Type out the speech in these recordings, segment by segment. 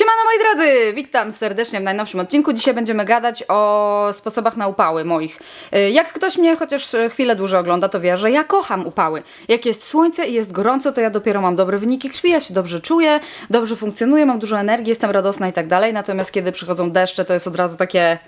Siemano moi drodzy, witam serdecznie w najnowszym odcinku. Dzisiaj będziemy gadać o sposobach na upały moich. Y, Jak ktoś mnie chociaż chwilę dłużej ogląda, to wie, że ja kocham upały. Jak jest słońce i jest gorąco, to ja dopiero mam dobre wyniki krwi, ja się dobrze czuję, dobrze funkcjonuję, mam dużo energii, jestem radosna i tak dalej. Natomiast kiedy przychodzą deszcze, to jest od razu takie...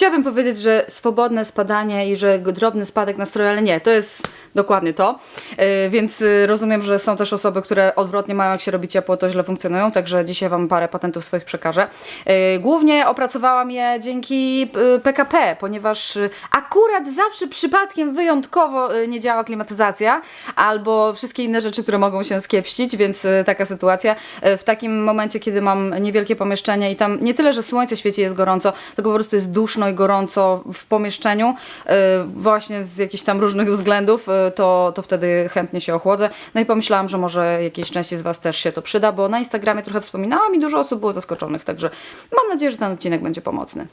Chciałabym powiedzieć, że swobodne spadanie i że drobny spadek nastroju, ale nie, to jest dokładnie to. Yy, więc yy, rozumiem, że są też osoby, które odwrotnie mają, jak się robi ciepło, to źle funkcjonują, także dzisiaj Wam parę patentów swoich przekażę. Yy, głównie opracowałam je dzięki PKP, ponieważ akurat zawsze przypadkiem wyjątkowo nie działa klimatyzacja albo wszystkie inne rzeczy, które mogą się skiepścić, więc taka sytuacja. W takim momencie, kiedy mam niewielkie pomieszczenie i tam nie tyle, że słońce świeci, jest gorąco, tylko po prostu jest duszno i gorąco w pomieszczeniu, yy, właśnie z jakichś tam różnych względów, yy, to, to wtedy chętnie się ochłodzę. No i pomyślałam, że może jakiejś części z Was też się to przyda, bo na Instagramie trochę wspominałam i dużo osób było zaskoczonych, także mam nadzieję, że ten odcinek będzie pomocny.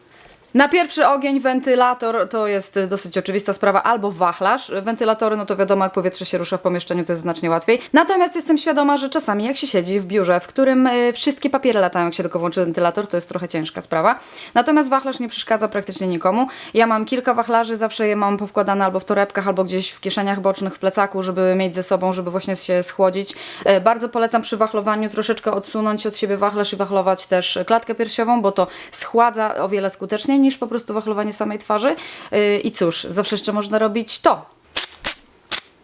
Na pierwszy ogień wentylator to jest dosyć oczywista sprawa, albo wachlarz. Wentylatory, no to wiadomo, jak powietrze się rusza w pomieszczeniu, to jest znacznie łatwiej. Natomiast jestem świadoma, że czasami jak się siedzi w biurze, w którym y, wszystkie papiery latają, jak się tylko włączy wentylator, to jest trochę ciężka sprawa. Natomiast wachlarz nie przeszkadza praktycznie nikomu. Ja mam kilka wachlarzy, zawsze je mam powkładane albo w torebkach, albo gdzieś w kieszeniach bocznych, w plecaku, żeby mieć ze sobą, żeby właśnie się schłodzić. E, Bardzo polecam przy wachlowaniu troszeczkę odsunąć od siebie wachlarz i wachlować też klatkę piersiową, bo to schładza o wiele skuteczniej niż po prostu wachlowanie samej twarzy. Yy, I cóż, zawsze jeszcze można robić to.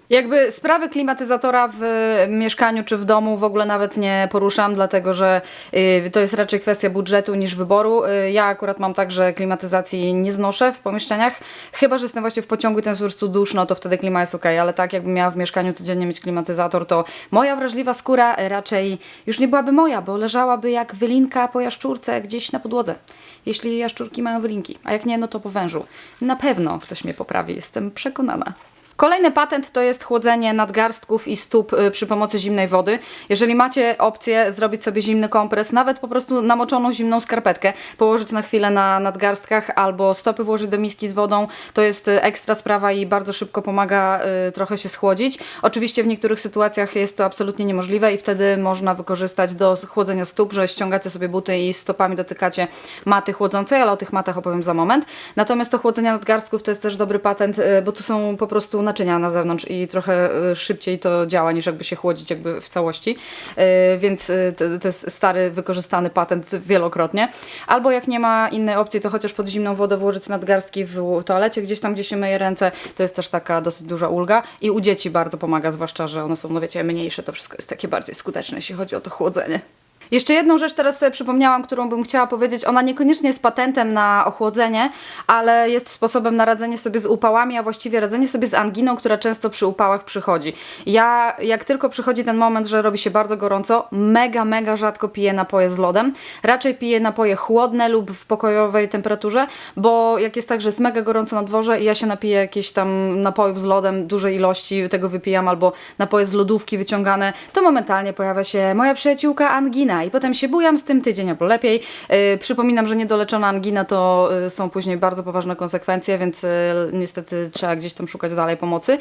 Jakby sprawy klimatyzatora w mieszkaniu czy w domu w ogóle nawet nie poruszam, dlatego że y, to jest raczej kwestia budżetu niż wyboru. Y, ja akurat mam tak, że klimatyzacji nie znoszę w pomieszczeniach, chyba że jestem właśnie w pociągu i ten jest po prostu duszno, to wtedy klima jest ok, ale tak jakbym miała w mieszkaniu codziennie mieć klimatyzator, to moja wrażliwa skóra raczej już nie byłaby moja, bo leżałaby jak wylinka po jaszczurce gdzieś na podłodze. Jeśli jaszczurki mają wylinki, a jak nie, no to po wężu. Na pewno ktoś mnie poprawi, jestem przekonana. Kolejny patent to jest chłodzenie nadgarstków i stóp y, przy pomocy zimnej wody. Jeżeli macie opcję zrobić sobie zimny kompres, nawet po prostu namoczoną zimną skarpetkę, położyć na chwilę na nadgarstkach albo stopy włożyć do miski z wodą, to jest y, ekstra sprawa i bardzo szybko pomaga y, trochę się schłodzić. Oczywiście w niektórych sytuacjach jest to absolutnie niemożliwe i wtedy można wykorzystać do chłodzenia stóp, że ściągacie sobie buty i stopami dotykacie maty chłodzącej, ale o tych matach opowiem za moment. Natomiast to chłodzenie nadgarstków to jest też dobry patent, bo tu są po prostu naczynia na zewnątrz i trochę y, szybciej to działa niż jakby się chłodzić jakby w całości. Y, Więc to, to jest stary, wykorzystany patent wielokrotnie. Albo jak nie ma innej opcji, to chociaż pod zimną wodę włożyć nadgarstki w toalecie, gdzieś tam, gdzie się myje ręce. To jest też taka dosyć duża ulga. I u dzieci bardzo pomaga, zwłaszcza, że one są, no wiecie, mniejsze. To wszystko jest takie bardziej skuteczne, jeśli chodzi o to chłodzenie. Jeszcze jedną rzecz teraz sobie przypomniałam, którą bym chciała powiedzieć. Ona niekoniecznie jest patentem na ochłodzenie, ale jest sposobem na radzenie sobie z upałami, a właściwie radzenie sobie z anginą, która często przy upałach przychodzi. Ja, jak tylko przychodzi ten moment, że robi się bardzo gorąco, mega, mega rzadko piję napoje z lodem. Raczej piję napoje chłodne lub w pokojowej temperaturze, bo jak jest tak, że jest mega gorąco na dworze i ja się napiję jakieś tam napojów z lodem, dużej ilości tego wypijam, albo napoje z lodówki wyciągane, to momentalnie pojawia się moja przyjaciółka angina i potem się bujam z tym tydzień albo lepiej. Yy, przypominam, że niedoleczona angina to yy, są później bardzo poważne konsekwencje, więc yy, niestety trzeba gdzieś tam szukać dalej pomocy.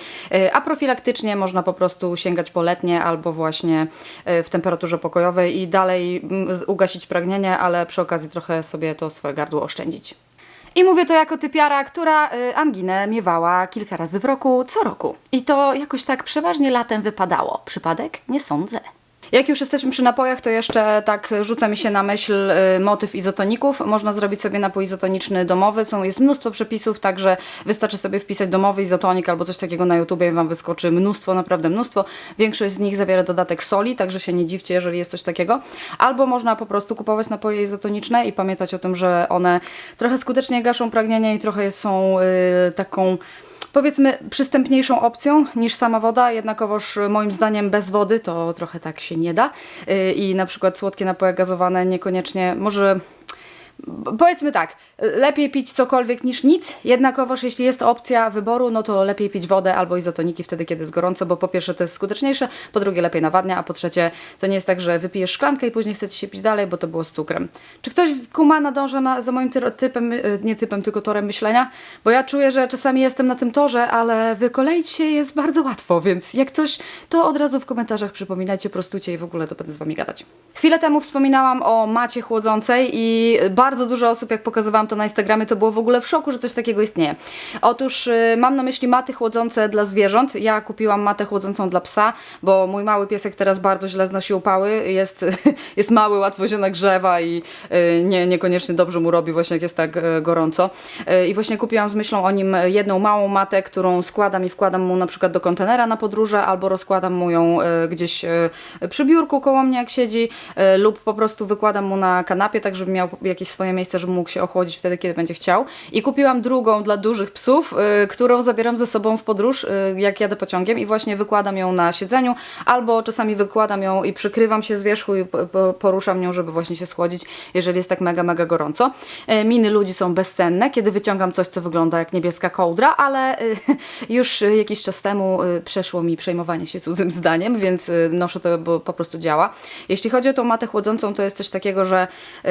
A profilaktycznie można po prostu sięgać po letnie albo właśnie w temperaturze pokojowej i dalej mm, ugasić pragnienie, ale przy okazji trochę sobie to swoje gardło oszczędzić. I mówię to jako typiara, która anginę miewała kilka razy w roku, co roku. I to jakoś tak przeważnie latem wypadało. Przypadek? Nie sądzę. Jak już jesteśmy przy napojach, to jeszcze tak rzuca mi się na myśl y, motyw izotoników. Można zrobić sobie napój izotoniczny domowy. Są, jest mnóstwo przepisów, także wystarczy sobie wpisać domowy izotonik albo coś takiego na YouTubie i Wam wyskoczy mnóstwo, naprawdę mnóstwo. Większość z nich zawiera dodatek soli, także się nie dziwcie, jeżeli jest coś takiego. Albo można po prostu kupować napoje izotoniczne i pamiętać o tym, że one trochę skutecznie gaszą pragnienie i trochę są y, taką powiedzmy przystępniejszą opcją niż sama woda, jednakowoż moim zdaniem bez wody to trochę tak się nie da. Yy, i na przykład słodkie napoje gazowane niekoniecznie, może powiedzmy tak, lepiej pić cokolwiek niż nic, jednakowoż jeśli jest opcja wyboru, no to lepiej pić wodę albo izotoniki wtedy, kiedy jest gorąco, bo po pierwsze to jest skuteczniejsze, po drugie lepiej nawadnia, a po trzecie to nie jest tak, że wypijesz szklankę i później chcecie się pić dalej, bo to było z cukrem. Czy ktoś kuma nadąża na, za moim typem, y, nie typem, tylko torem myślenia? Bo ja czuję, że czasami jestem na tym torze, ale wykoleić się jest bardzo łatwo, więc jak coś, to od razu w komentarzach przypominajcie, prostujcie i w ogóle to będę z wami gadać. Chwilę temu wspominałam o macie chłodzącej i bardzo dużo osób, jak pokazywałam to na Instagramie, to było w ogóle w szoku, że coś takiego istnieje. Otóż y, mam na myśli maty chłodzące dla zwierząt. Ja kupiłam matę chłodzącą dla psa, bo mój mały piesek teraz bardzo źle znosi upały. Jest, jest mały, łatwo się nagrzewa i y, nie, niekoniecznie dobrze mu robi właśnie jak jest tak y, gorąco. I właśnie kupiłam z myślą o nim jedną małą matę, którą składam i wkładam mu na przykład do kontenera na podróże, albo rozkładam mu ją gdzieś przy biurku koło mnie jak siedzi, lub po prostu wykładam mu na kanapie, tak żeby miał jakieś swoje miejsce, żeby mógł się ochłodzić wtedy, kiedy będzie chciał. I kupiłam drugą dla dużych psów, y, którą zabieram ze sobą w podróż, y, jak jadę pociągiem i właśnie wykładam ją na siedzeniu, albo czasami wykładam ją i przykrywam się z wierzchu i po- po- poruszam nią, żeby właśnie się schłodzić, jeżeli jest tak mega, mega gorąco. Y, Miny ludzi są bezcenne, kiedy wyciągam coś, co wygląda jak niebieska kołdra, ale y, już jakiś czas temu y, przeszło mi przejmowanie się cudzym zdaniem, więc y, noszę to, bo po prostu działa. Jeśli chodzi o tą matę chłodzącą, to jest coś takiego, że y,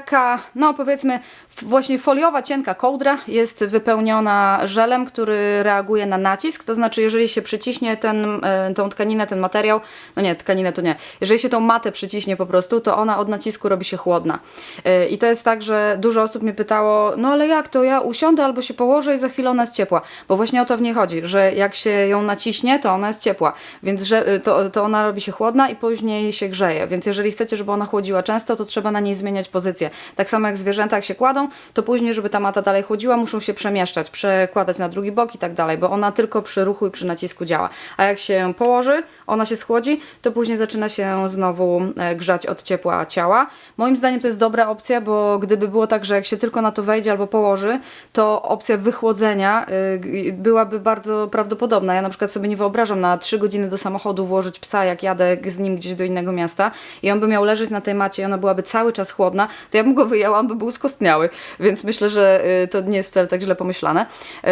taka, no powiedzmy, właśnie foliowa, cienka kołdra jest wypełniona żelem, który reaguje na nacisk, to znaczy jeżeli się przyciśnie ten, y, tą tkaninę, ten materiał, no nie, tkaninę to nie, jeżeli się tą matę przyciśnie po prostu, to ona od nacisku robi się chłodna. Y, I to jest tak, że dużo osób mnie pytało, no ale jak to, ja usiądę albo się położę i za chwilę ona jest ciepła, bo właśnie o to w niej chodzi, że jak się ją naciśnie, to ona jest ciepła, więc że, y, to, to ona robi się chłodna i później się grzeje, więc jeżeli chcecie, żeby ona chłodziła często, to trzeba na niej zmieniać pozycję. Tak samo jak zwierzęta, jak się kładą, to później, żeby ta mata dalej chłodziła, muszą się przemieszczać, przekładać na drugi bok i tak dalej, bo ona tylko przy ruchu i przy nacisku działa. A jak się położy, ona się schłodzi, to później zaczyna się znowu e, grzać od ciepła ciała. Moim zdaniem to jest dobra opcja, bo gdyby było tak, że jak się tylko na to wejdzie albo położy, to opcja wychłodzenia g- byłaby bardzo prawdopodobna. Ja na przykład sobie nie wyobrażam na 3 godziny do samochodu włożyć psa, jak jadę z nim gdzieś do innego miasta i on by miał leżeć na tej macie i ona byłaby cały czas chłodna, to ja bym go wyjęła, on by był skostniały. Więc myślę, że y, to nie jest wcale tak źle pomyślane.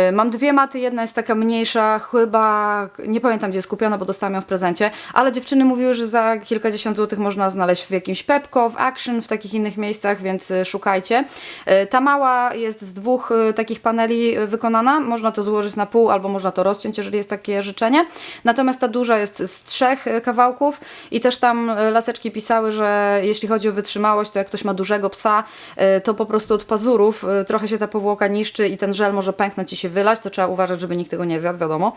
Y, Mam dwie maty, jedna jest taka mniejsza, chyba nie pamiętam gdzie jest kupiona, bo dostałam ją w prezencie, ale dziewczyny mówiły, że za kilkadziesiąt złotych można znaleźć w jakimś Pepco, w Action, w takich innych miejscach, więc y, szukajcie. Ta mała jest z dwóch takich paneli wykonana, można to złożyć na pół albo można to rozciąć, jeżeli jest takie życzenie. Natomiast ta duża jest z trzech kawałków i też tam laseczki pisały, że jeśli chodzi o wytrzymałość, to jak ktoś ma dużego psa, y, to po prostu od pazurów y, trochę się ta powłoka niszczy i ten żel może pęknąć i się wylać, to trzeba uważać, żeby nikt tego nie zjadł, wiadomo.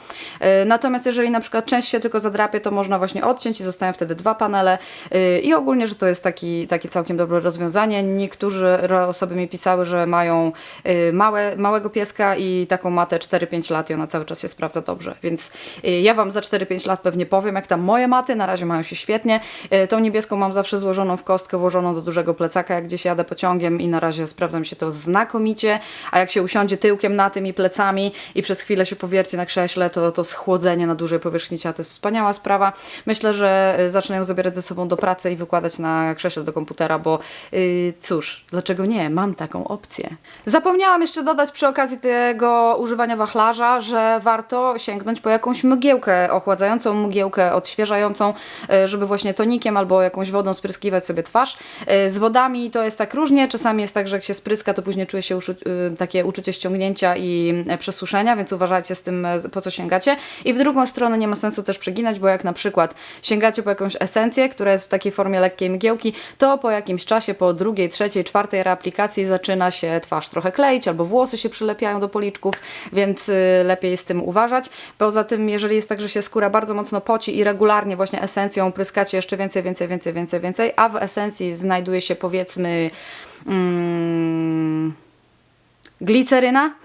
Y, Natomiast jeżeli na przykład część się tylko zadrapie, to można właśnie odciąć i zostają wtedy dwa panele i ogólnie, że to jest taki, takie całkiem dobre rozwiązanie. Niektórzy osoby mi pisały, że mają małe, małego pieska i taką matę 4-5 lat i ona cały czas się sprawdza dobrze, więc ja Wam za 4-5 lat pewnie powiem, jak tam moje maty, na razie mają się świetnie. Tą niebieską mam zawsze złożoną w kostkę, włożoną do dużego plecaka, jak gdzieś jadę pociągiem i na razie sprawdza mi się to znakomicie, a jak się usiądzie tyłkiem na tym i plecami i przez chwilę się powierci na krześle, to, to schłodzenie na dużej powierzchni ciała to jest wspaniała sprawa. Myślę, że y, zacznę ją zabierać ze sobą do pracy i wykładać na krześle do komputera, bo yy, cóż, dlaczego nie? Mam taką opcję. Zapomniałam jeszcze dodać przy okazji tego używania wachlarza, że warto sięgnąć po jakąś mgiełkę ochładzającą, mgiełkę odświeżającą, y, żeby właśnie tonikiem albo jakąś wodą spryskiwać sobie twarz. Y, Z wodami to jest tak różnie, czasami jest tak, że jak się spryska, to później czuje się y, takie uczucie ściągnięcia i e, przesuszenia, więc uważajcie z tym, e, po co sięgacie. I w drugą stronę nie ma sensu też przeginać, bo jak na przykład sięgacie po jakąś esencję, która jest w takiej formie lekkiej mgiełki, to po jakimś czasie, po drugiej, trzeciej, czwartej reaplikacji zaczyna się twarz trochę kleić, albo włosy się przylepiają do policzków, więc y, lepiej z tym uważać. Poza tym, jeżeli jest tak, że się skóra bardzo mocno poci i regularnie właśnie esencją pryskacie jeszcze więcej, więcej, więcej, więcej, więcej, a w esencji znajduje się powiedzmy mm, glicerina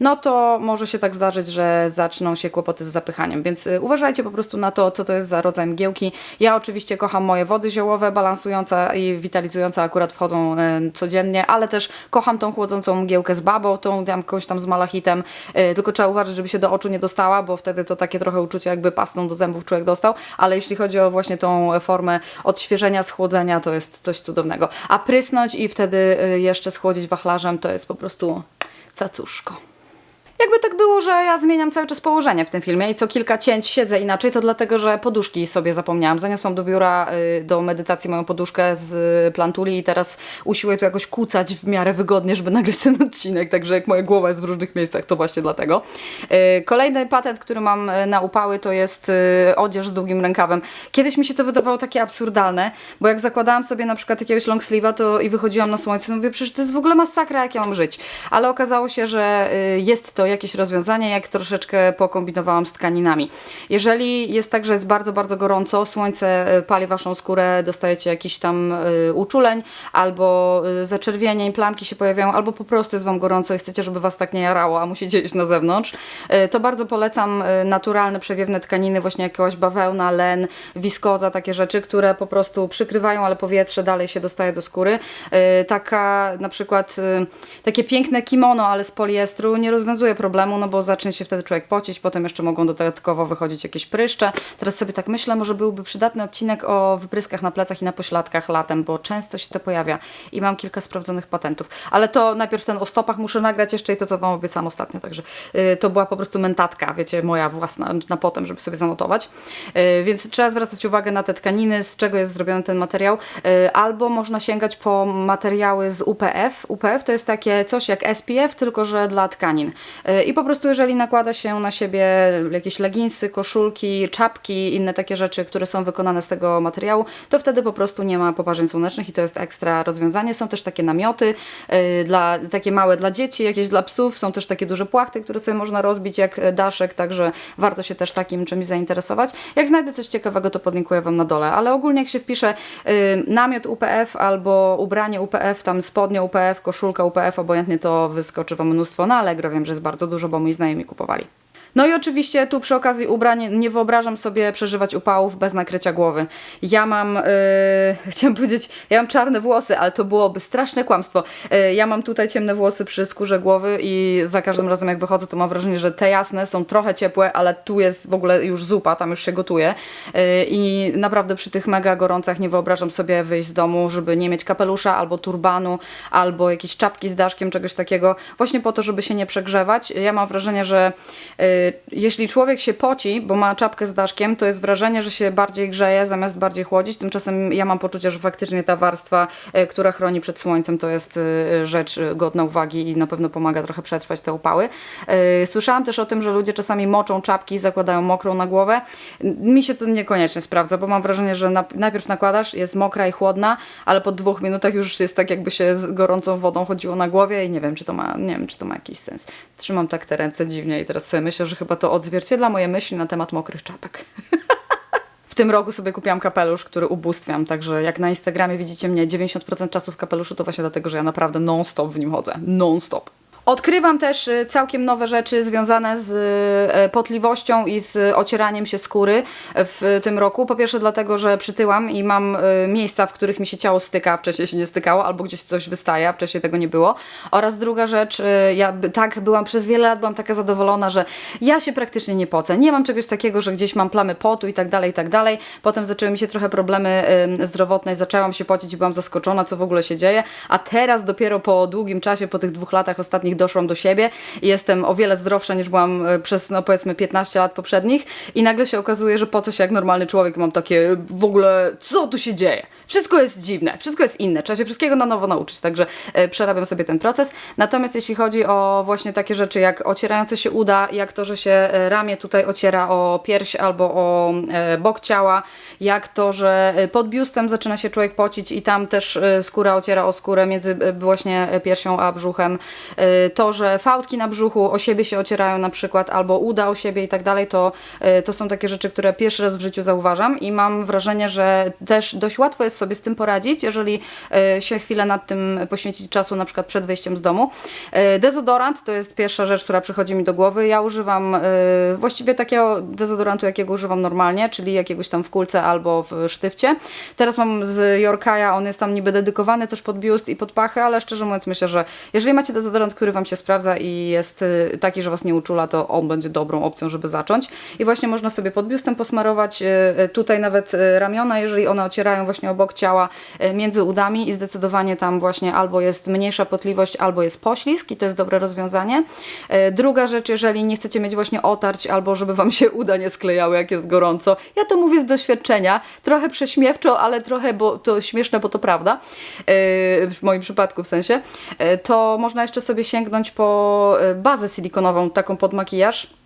no to może się tak zdarzyć, że zaczną się kłopoty z zapychaniem. Więc y, uważajcie po prostu na to, co to jest za rodzaj mgiełki. Ja oczywiście kocham moje wody ziołowe, balansujące i witalizujące akurat wchodzą y, codziennie, ale też kocham tą chłodzącą mgiełkę z babą, tą jakąś tam z malachitem, y, tylko trzeba uważać, żeby się do oczu nie dostała, bo wtedy to takie trochę uczucie jakby pastą do zębów człowiek dostał, ale jeśli chodzi o właśnie tą formę odświeżenia, schłodzenia, to jest coś cudownego. A prysnąć i wtedy jeszcze schłodzić wachlarzem, to jest po prostu cacuszko. Jakby tak było, że ja zmieniam cały czas położenie w tym filmie i co kilka cięć siedzę inaczej, to dlatego, że poduszki sobie zapomniałam. Zaniosłam do biura y, do medytacji moją poduszkę z y, plantuli i teraz usiłuję tu jakoś kucać w miarę wygodnie, żeby nagrać ten odcinek, także jak moja głowa jest w różnych miejscach, to właśnie dlatego. Y, Kolejny patent, który mam na upały, to jest odzież z długim rękawem. Kiedyś mi się to wydawało takie absurdalne, bo jak zakładałam sobie na przykład jakiegoś long sleeve'a to i wychodziłam na słońce, no mówię, przecież to jest w ogóle masakra, jak ja mam żyć. Ale okazało się, że jest to jakieś rozwiązanie, jak troszeczkę pokombinowałam z tkaninami. Jeżeli jest tak, że jest bardzo, bardzo gorąco, słońce y, pali waszą skórę, dostajecie jakiś tam y, uczuleń, albo y, zaczerwienień, plamki się pojawiają, albo po prostu jest wam gorąco i chcecie, żeby was tak nie jarało, a musicie iść na zewnątrz, to bardzo polecam naturalne, przewiewne tkaniny, właśnie jakiegoś bawełna, len, wiskoza, takie rzeczy, które po prostu przykrywają, ale powietrze dalej się dostaje do skóry. Taka na przykład takie piękne kimono, ale z poliestru nie rozwiązuje problemu, no bo zacznie się wtedy człowiek pocić, potem jeszcze mogą dodatkowo wychodzić jakieś pryszcze. Teraz sobie tak myślę, może byłby przydatny odcinek o wypryskach na plecach i na pośladkach latem, bo często się to pojawia i mam kilka sprawdzonych patentów. Ale to najpierw ten o stopach muszę nagrać jeszcze i to, co Wam obiecałam ostatnio, także y, to była po prostu mentatka, wiecie, moja własna, na potem, żeby sobie zanotować. Y, więc trzeba zwracać uwagę na te tkaniny, z czego jest zrobiony ten materiał, y, albo można sięgać po materiały z UPF. UPF to jest takie coś jak SPF, tylko że dla tkanin. I po prostu jeżeli nakłada się na siebie jakieś leginsy, koszulki, czapki, inne takie rzeczy, które są wykonane z tego materiału, to wtedy po prostu nie ma poparzeń słonecznych i to jest ekstra rozwiązanie. Są też takie namioty, y, dla, takie małe dla dzieci, jakieś dla psów, są też takie duże płachty, które sobie można rozbić jak daszek, także warto się też takim czymś zainteresować. Jak znajdę coś ciekawego, to podlinkuję Wam na dole, ale ogólnie jak się wpisze y, namiot UPF albo ubranie UPF, tam spodnie UPF, koszulka UPF, obojętnie to wyskoczy Wam mnóstwo na Allegro, wiem, że jest bardzo dużo, bo moi znajomi kupowali. No i oczywiście tu przy okazji ubrań nie wyobrażam sobie przeżywać upałów bez nakrycia głowy. Ja mam, yy, chciałam powiedzieć, ja mam czarne włosy, ale to byłoby straszne kłamstwo. Yy, ja mam tutaj ciemne włosy przy skórze głowy i za każdym razem jak wychodzę, to mam wrażenie, że te jasne są trochę ciepłe, ale tu jest w ogóle już zupa, tam już się gotuje. Yy, I naprawdę przy tych mega gorącach nie wyobrażam sobie wyjść z domu, żeby nie mieć kapelusza albo turbanu, albo jakiejś czapki z daszkiem, czegoś takiego, właśnie po to, żeby się nie przegrzewać. Ja mam wrażenie, że yy, jeśli człowiek się poci, bo ma czapkę z daszkiem, to jest wrażenie, że się bardziej grzeje zamiast bardziej chłodzić. Tymczasem ja mam poczucie, że faktycznie ta warstwa, y, która chroni przed słońcem, to jest y, rzecz y, godna uwagi i na pewno pomaga trochę przetrwać te upały. Słyszałam też o tym, że ludzie czasami moczą czapki i zakładają mokrą na głowę. Mi się to niekoniecznie sprawdza, bo mam wrażenie, że na, najpierw nakładasz, jest mokra i chłodna, ale po dwóch minutach już jest tak, jakby się z gorącą wodą chodziło na głowie i nie wiem, czy to ma, nie wiem, czy to ma jakiś sens. Trzymam tak te ręce dziwnie i teraz sobie myślę, że chyba to odzwierciedla moje myśli na temat mokrych czapek. W tym roku sobie kupiłam kapelusz, który ubóstwiam, także jak na Instagramie widzicie mnie 90% czasu w kapeluszu, to właśnie dlatego, że ja naprawdę non-stop w nim chodzę. Non-stop. Odkrywam też y, całkiem nowe rzeczy związane z y, potliwością i z ocieraniem się skóry w tym roku. Po pierwsze dlatego, że przytyłam i mam y, miejsca, w których mi się ciało styka, wcześniej się nie stykało, albo gdzieś coś wystaje, a wcześniej tego nie było. Oraz druga rzecz, ja tak byłam przez wiele lat, byłam taka zadowolona, że ja się praktycznie nie pocę. Nie mam czegoś takiego, że gdzieś mam plamy potu i tak dalej, i tak dalej. Potem zaczęły mi się trochę problemy zdrowotne i zaczęłam się pocić i byłam zaskoczona, co w ogóle się dzieje. A teraz dopiero po długim czasie, po tych dwóch latach ostatnich doszłam do siebie i jestem o wiele zdrowsza niż byłam e, przez, no powiedzmy, 15 lat poprzednich i nagle się okazuje, że pocę się jak normalny człowiek mam takie w ogóle, co tu się dzieje? Wszystko jest dziwne, wszystko jest inne, trzeba się wszystkiego na nowo nauczyć, także e, przerabiam sobie ten proces. Natomiast jeśli chodzi o właśnie takie rzeczy jak ocierające się uda, jak to, że się e, ramię tutaj ociera o pierś albo o e, bok ciała, jak to, że pod biustem zaczyna się człowiek pocić i tam też skóra ociera o skórę między właśnie piersią a brzuchem, to, że fałdki na brzuchu o siebie się ocierają na przykład, albo uda o siebie i tak dalej, to, to są takie rzeczy, które pierwszy raz w życiu zauważam i mam wrażenie, że też dość łatwo jest sobie z tym poradzić, jeżeli e, się chwilę nad tym poświęcić czasu, na przykład przed wyjściem z domu. E, Dezodorant to jest pierwsza rzecz, która przychodzi mi do głowy. Ja używam e, właściwie takiego dezodorantu, jakiego używam normalnie, czyli jakiegoś tam w kulce albo w sztywcie. Teraz mam z Yorkaja, on jest tam niby dedykowany też pod biust i pod pachy, ale szczerze mówiąc myślę, że jeżeli macie dezodorant, który Wam się sprawdza i jest taki, że Was nie uczula, to on będzie dobrą opcją, żeby zacząć. I właśnie można sobie pod biustem posmarować, tutaj nawet ramiona, jeżeli one ocierają właśnie obok ciała, y, między udami i zdecydowanie tam właśnie albo jest mniejsza potliwość, albo jest poślizg i to jest dobre rozwiązanie. Y, Druga rzecz, jeżeli nie chcecie mieć właśnie otarć, albo żeby Wam się uda nie sklejały, jak jest gorąco. Ja to mówię z doświadczenia, trochę prześmiewczo, ale trochę, bo to śmieszne, bo to prawda, y, w moim przypadku w sensie, to można jeszcze sobie sięgnąć po bazę silikonową, taką pod makijaż.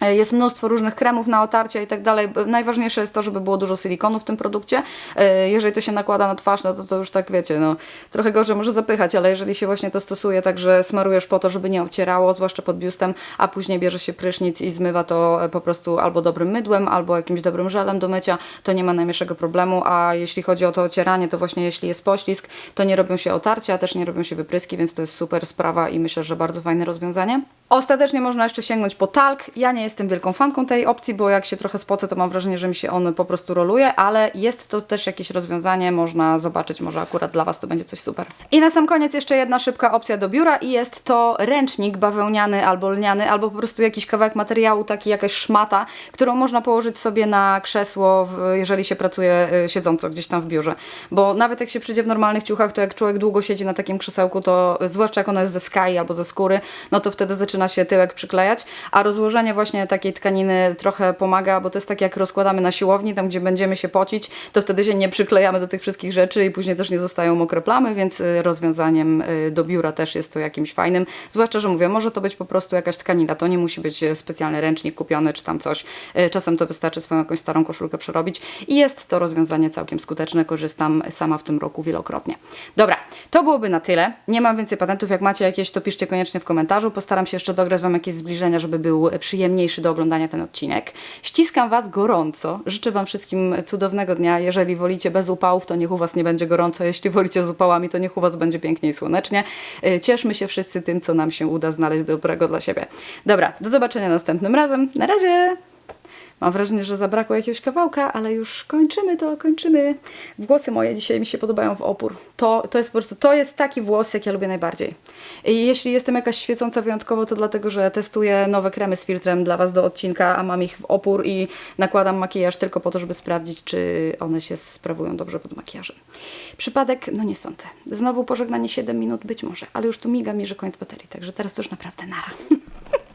E, Jest mnóstwo różnych kremów na otarcia i tak dalej. Najważniejsze jest to, żeby było dużo silikonu w tym produkcie. E, Jeżeli to się nakłada na twarz, no to to już tak wiecie, no trochę gorzej może zapychać, ale jeżeli się właśnie to stosuje tak, że smarujesz po to, żeby nie ocierało, zwłaszcza pod biustem, a później bierze się prysznic i zmywa to e, po prostu albo dobrym mydłem, albo jakimś dobrym żelem do mycia, to nie ma najmniejszego problemu, a jeśli chodzi o to ocieranie, to właśnie jeśli jest poślizg, to nie robią się otarcia, też nie robią się wypryski, więc to jest super sprawa i myślę, że bardzo fajne rozwiązanie. Ostatecznie można jeszcze sięgnąć po talk. Ja nie jestem wielką fanką tej opcji, bo jak się trochę spocę, to mam wrażenie, że mi się on po prostu roluje, ale jest to też jakieś rozwiązanie, można zobaczyć, może akurat dla Was to będzie coś super. I na sam koniec jeszcze jedna szybka opcja do biura i jest to ręcznik bawełniany albo lniany, albo po prostu jakiś kawałek materiału, taki jakaś szmata, którą można położyć sobie na krzesło, jeżeli się pracuje y, siedząco gdzieś tam w biurze. Bo nawet jak się przyjdzie w normalnych ciuchach, to jak człowiek długo siedzi na takim krzesełku, to zwłaszcza jak ono jest ze sky albo ze skóry, no to wtedy zaczyna się tyłek przyklejać, a rozłożenie właśnie takiej tkaniny trochę pomaga, bo to jest tak jak rozkładamy na siłowni, tam gdzie będziemy się pocić, to wtedy się nie przyklejamy do tych wszystkich rzeczy i później też nie zostają mokre plamy, więc y, rozwiązaniem y, do biura też jest to jakimś fajnym. Zwłaszcza, że mówię, może to być po prostu jakaś tkanina, to nie musi być y, specjalny ręcznik kupiony czy tam coś. Czasem to wystarczy swoją jakąś starą koszulkę przerobić i jest to rozwiązanie całkiem skuteczne, korzystam sama w tym roku wielokrotnie. Dobra, to byłoby na tyle. Nie mam więcej patentów, jak macie jakieś, to piszcie koniecznie w komentarzu. Postaram się jeszcze dograć Wam jakieś zbliżenia, żeby był przyjemniejszy do oglądania ten odcinek. Ściskam Was gorąco. Życzę Wam wszystkim cudownego dnia. Jeżeli wolicie bez upałów, to niech u Was nie będzie gorąco. Jeśli wolicie z upałami, to niech u Was będzie pięknie i słonecznie. Y, Cieszmy się wszyscy tym, co nam się uda znaleźć dobrego dla siebie. Dobra, do zobaczenia następnym razem. Na razie! Mam wrażenie, że zabrakło jakiegoś kawałka, ale już kończymy to, kończymy. Włosy moje dzisiaj mi się podobają w opór. To, to jest po prostu, to jest taki włos, jak ja lubię najbardziej. I jeśli jestem jakaś świecąca wyjątkowo, to dlatego, że testuję nowe kremy z filtrem dla Was do odcinka, a mam ich w opór i nakładam makijaż tylko po to, żeby sprawdzić, czy one się sprawują dobrze pod makijażem. Przypadek, no nie sądzę. Znowu pożegnanie 7 minut być może, ale już tu miga mi, że koniec baterii, także teraz to już naprawdę nara.